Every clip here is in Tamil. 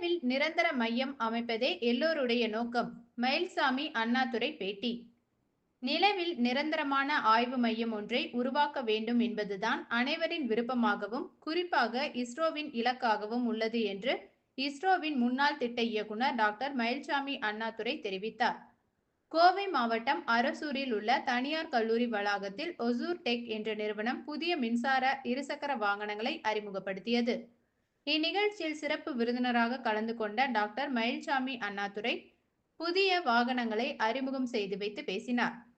நிலவில் நிரந்தர மையம் அமைப்பதே எல்லோருடைய நோக்கம். மயில்சாமி அண்ணாதுரை பேட்டி. நிலவில் நிரந்தரமான ஆய்வு மையம் ஒன்றை உருவாக்க வேண்டும் என்பதுதான் அனைவரின் விருப்பமாகவும் குறிப்பாக இஸ்ரோவின் இலக்காகவும் உள்ளது என்று இஸ்ரோவின் முன்னாள் திட்ட இயக்குனர் டாக்டர் மயில்சாமி அண்ணாதுரை தெரிவித்தார். கோவை மாவட்டம் அரசூரில் உள்ள தனியார் கல்லூரி வளாகத்தில் ஒசூர் டெக் என்ற நிறுவனம் புதிய மின்சார இருசக்கர வாகனங்களை அறிமுகப்படுத்தியது. இந்நிகழ்ச்சியில் சிறப்பு விருந்தினராக கலந்து கொண்ட டாக்டர் மயில்சாமி அண்ணாதுரை புதிய வாகனங்களை அறிமுகம் செய்து வைத்து பேசினார்.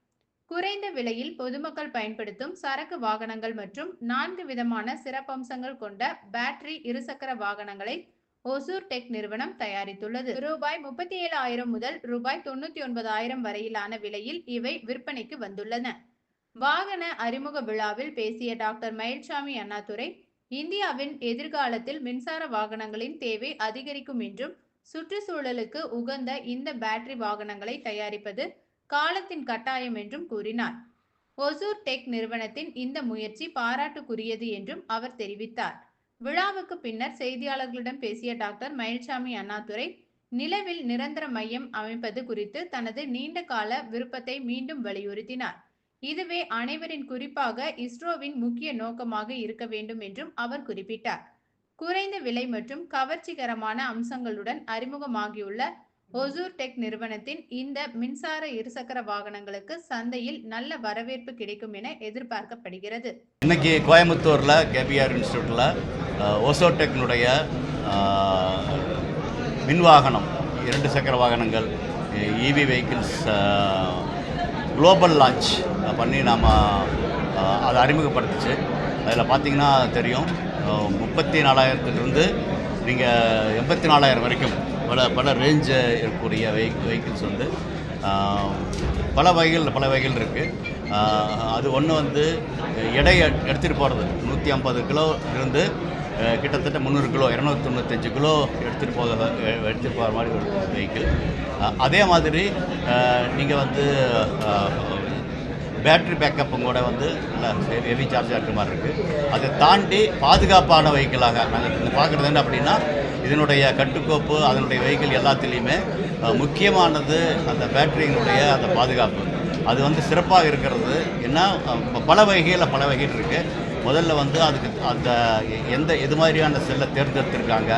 குறைந்த விலையில் பொதுமக்கள் பயன்படுத்தும் சரக்கு வாகனங்கள் மற்றும் நான்கு விதமான சிறப்பம்சங்கள் கொண்ட பேட்டரி இருசக்கர வாகனங்களை ஒசூர் டெக் நிறுவனம் தயாரித்துள்ளது. ரூபாய் முப்பத்தி ஏழு ஆயிரம் முதல் ரூபாய் தொண்ணூத்தி ஒன்பதாயிரம் வரையிலான விலையில் இவை விற்பனைக்கு வந்துள்ளன. வாகன அறிமுக விழாவில் பேசிய டாக்டர் மயில்சாமி அண்ணாதுரை இந்தியாவின் எதிர்காலத்தில் மின்சார வாகனங்களின் தேவை அதிகரிக்கும் என்றும் சுற்றுச்சூழலுக்கு உகந்த இந்த பேட்டரி வாகனங்களை தயாரிப்பது காலத்தின் கட்டாயம் என்றும் கூறினார். ஒசூர் டெக் நிறுவனத்தின் இந்த முயற்சி பாராட்டுக்குரியது என்றும் அவர் தெரிவித்தார். விழாவுக்கு பின்னர் செய்தியாளர்களிடம் பேசிய டாக்டர் மயில்சாமி அண்ணாதுரை நிலவில் நிரந்தர மையம் அமைப்பது குறித்து தனது நீண்ட கால விருப்பத்தை மீண்டும் வலியுறுத்தினார். இதுவே அனைவரின் குறிப்பாக இஸ்ரோவின் முக்கிய நோக்கமாக இருக்க வேண்டும் என்றும் அவர் குறிப்பிட்டார். குறைந்த விலை மற்றும் கவர்ச்சிகரமான அம்சங்களுடன் அறிமுகமாகியுள்ள ஒசூர் டெக் நிறுவனத்தின் இந்த மின்சார இருசக்கர வாகனங்களுக்கு சந்தையில் நல்ல வரவேற்பு கிடைக்கும் என எதிர்பார்க்கப்படுகிறது. இன்னைக்கு கோயம்புத்தூரில் கேபிஆர் இன்ஸ்டியூட்டில் ஓசோடெக்னுடைய மின் வாகனம் இரண்டு சக்கர வாகனங்கள் இவி வெஹிக்கிள்ஸ் குளோபல் லான்ச் பண்ணி நாம் அதை அறிமுகப்படுத்துச்சு. அதில் பார்த்தீங்கன்னா தெரியும் முப்பத்தி நாலாயிரத்துலேருந்து நீங்கள் எண்பத்தி நாலாயிரம் வரைக்கும் பல பல ரேஞ்சு இருக்கக்கூடிய வெஹி வெஹிக்கிள்ஸ் வந்து பல வகைகள் பல வகைகள் இருக்குது அது ஒன்று வந்து எடை எட்- எடுத்துகிட்டு போகிறது நூற்றி ஐம்பது கிலோ இருந்து கிட்டத்தட்ட முந்நூறு கிலோ இரநூத்தி தொண்ணூத்தஞ்சு கிலோ எடுத்துகிட்டு போக எடுத்துகிட்டு போகிற மாதிரி ஒரு வெஹிக்கிள் அதே மாதிரி நீங்கள் வந்து பேட்ரி பேக்கப்பும் கூட வந்து நல்ல ஹெவி சார்ஜாக இருக்கிற மாதிரி இருக்குது அதை தாண்டி பாதுகாப்பான வெஹிக்கிளாக நாங்கள் பார்க்குறது என்ன அப்படின்னா இதனுடைய கட்டுக்கோப்பு அதனுடைய வெஹிக்கிள் எல்லாத்துலேயுமே முக்கியமானது அந்த பேட்டரியினுடைய அந்த பாதுகாப்பு. அது வந்து சிறப்பாக இருக்கிறது. ஏன்னா பல வகைகளில் பல வகைகள் இருக்குது முதல்ல வந்து அதுக்கு அந்த எந்த எது மாதிரியான செல்லை தேர்ந்தெடுத்திருக்காங்க